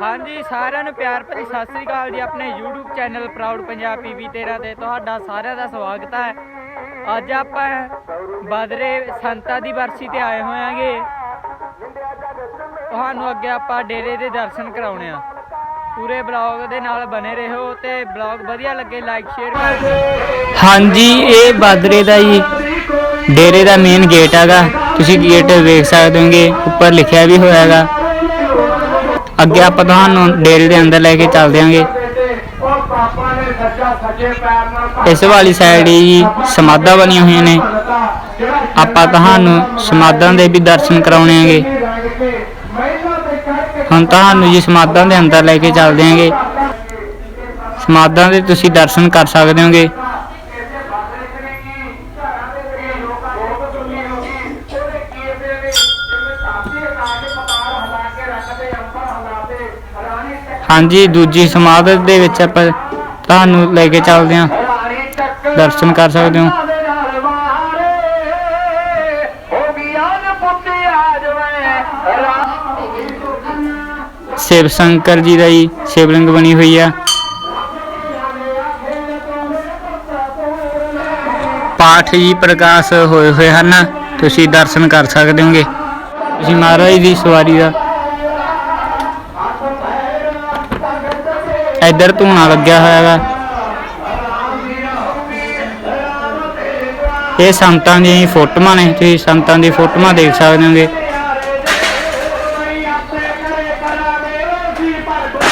ਹਾਂਜੀ, ਸਾਰਿਆਂ ਨੂੰ ਪਿਆਰ ਭਰੀ ਸਤਿ ਸ੍ਰੀ ਅਕਾਲ ਜੀ, ਆਪਣੇ YouTube channel Proud Punjab PV 13 ਤੇ ਤੁਹਾਡਾ ਸਾਰਿਆਂ ਦਾ ਸਵਾਗਤ ਹੈ। ਅੱਜ ਆਪਾਂ ਬਦਰੇ ਸੰਤਾਂ ਦੀ ਵਰਸੀ ਤੇ ਆਏ ਹੋਇਆਂਗੇ। ਤੁਹਾਨੂੰ ਅੱਗੇ ਆਪਾਂ ਡੇਰੇ ਦੇ ਦਰਸ਼ਨ ਕਰਾਉਣੇ ਆ। ਪੂਰੇ ਬਲੌਗ ਦੇ ਨਾਲ ਬਨੇ ਰਹੋ ਤੇ ਬਲੌਗ ਵਧੀਆ ਲੱਗੇ ਲਾਈਕ ਸ਼ੇਅਰ ਕਰੋ ਹਾਂਜੀ, ਇਹ ਬਾਦਰੇ ਦਾ ਹੀ ਡੇਰੇ ਦਾ ਮੇਨ ਗੇਟ ਹੈਗਾ। ਤੁਸੀਂ ਗੇਟ ਵੇਖ ਸਕਦੇ ਹੋਗੇ, ਉੱਪਰ ਲਿਖਿਆ ਵੀ ਹੋਇਆ ਹੈਗਾ ਅੱਗੇ ਆਪਾਂ ਤੁਹਾਨੂੰ ਡੇਰੇ ਦੇ ਅੰਦਰ ਲੈ ਕੇ ਚੱਲਦੇ ਆਂਗੇ ਇਸ ਵਾਲੀ ਸਾਈਡ ਹੀ ਸਮਾਧਾਂ ਬਣੀਆਂ ਹੋਈਆਂ ਨੇ। ਆਪਾਂ ਤੁਹਾਨੂੰ ਸਮਾਧਾਂ ਦੇ ਵੀ ਦਰਸ਼ਨ ਕਰਾਉਣੇ ਆਂਗੇ ਹੁਣ ਤੁਹਾਨੂੰ ਜੀ ਸਮਾਧਾਂ ਦੇ ਅੰਦਰ ਲੈ ਕੇ ਚੱਲਦੇ ਆਂਗੇ ਸਮਾਧਾਂ ਦੇ ਤੁਸੀਂ ਦਰਸ਼ਨ ਕਰ ਸਕਦੇ ਹੋਗੇ। ਹਾਂਜੀ, ਦੂਜੀ ਸਮਾਧ ਦੇ ਵਿੱਚ ਆਪਾਂ ਤੁਹਾਨੂੰ ਲੈ ਕੇ ਚੱਲਦੇ ਹਾਂ। ਦਰਸ਼ਨ ਕਰ ਸਕਦੇ ਹੋ। ਸ਼ਿਵ ਸ਼ੰਕਰ ਜੀ ਦਾ ਹੀ ਸ਼ਿਵਲਿੰਗ ਬਣੀ ਹੋਈ ਆ। ਪਾਠ ਜੀ ਪ੍ਰਕਾਸ਼ ਹੋਏ ਹੋਏ ਹਨ। ਤੁਸੀਂ ਦਰਸ਼ਨ ਕਰ ਸਕਦੇ ਹੋਗੇ। ਤੁਸੀਂ ਮਹਾਰਾਜ ਦੀ ਸਵਾਰੀ ਦਾ ਇੱਧਰ ਧੂਣਾ ਲੱਗਿਆ ਹੋਇਆ ਹੈਗਾ ਇਹ ਸੰਤਾਂ ਦੀਆਂ ਫੋਟੋਆਂ ਨੇ, ਤੁਸੀਂ ਸੰਤਾਂ ਦੀ ਫੋਟੋਆਂ ਦੇਖ ਸਕਦੇ ਹੋਗੇ।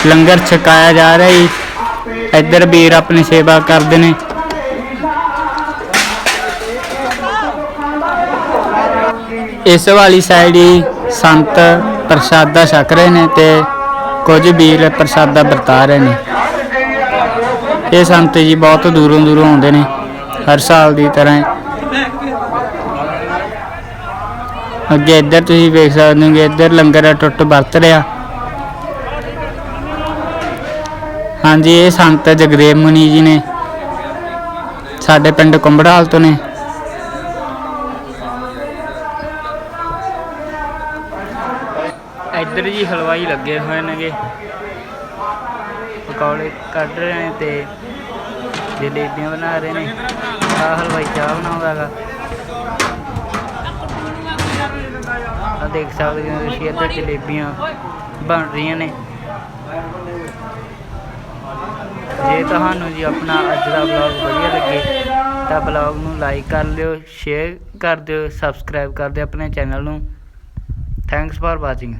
ਲੰਗਰ ਛਕਾਇਆ ਜਾ ਰਿਹਾ ਜੀ। ਇੱਧਰ ਵੀਰ ਆਪਣੀ ਸੇਵਾ ਕਰਦੇ ਨੇ। ਇਸ ਵਾਲੀ ਸਾਈਡ ਹੀ ਸੰਤ ਪ੍ਰਸ਼ਾਦਾ ਛਕ ਰਹੇ ਨੇ ਤੇ ਕੁਝ ਵੀਰ ਪ੍ਰਸ਼ਾਦਾ ਵਰਤਾ ਰਹੇ ਨੇ। ਇਹ ਸੰਤ ਜੀ ਬਹੁਤ ਦੂਰੋਂ ਦੂਰੋਂ ਆਉਂਦੇ ਨੇ, ਹਰ ਸਾਲ ਦੀ ਤਰ੍ਹਾਂ ਅੱਗੇ ਇੱਧਰ ਤੁਸੀਂ ਵੇਖ ਸਕਦੇ ਹੋ ਕਿ ਇੱਧਰ ਲੰਗਰ ਦਾ ਟੁੱਟ ਵਰਤ ਰਿਹਾ। ਹਾਂਜੀ, ਇਹ ਸੰਤ ਜਗਦੇਵ ਮੁਨੀ ਜੀ ਨੇ, ਸਾਡੇ ਪਿੰਡ ਕੁੰਬੜਾਲ ਤੋਂ ਨੇ। ਇੱਧਰ ਜੀ ਹਲਵਾਈ ਲੱਗੇ ਹੋਏ ਨੇਗੇ। ਪਕੌੜੇ ਕੱਢ ਰਹੇ ਨੇ ਤੇ ਜਲੇਬੀਆਂ ਬਣਾ ਰਹੇ ਨੇ। ਆ ਹਲਵਾਈ ਚਾਹ ਬਣਾਉਂਦਾ ਹੈਗਾ। ਆ ਦੇਖ ਸਕਦੇ ਹੋ ਤੁਸੀਂ ਇੱਧਰ ਜਲੇਬੀਆਂ ਬਣ ਰਹੀਆਂ ਨੇ। ਜੇ ਤੁਹਾਨੂੰ ਜੀ ਆਪਣਾ ਅੱਜ ਦਾ ਵਲੌਗ ਵਧੀਆ ਲੱਗੇ, ਤਾਂ ਵਲੌਗ ਨੂੰ ਲਾਈਕ ਕਰ ਲਿਓ ਸ਼ੇਅਰ ਕਰ ਦਿਓ ਸਬਸਕ੍ਰਾਈਬ ਕਰ ਦਿਓ ਆਪਣੇ ਚੈਨਲ ਨੂੰ। Thanks for watching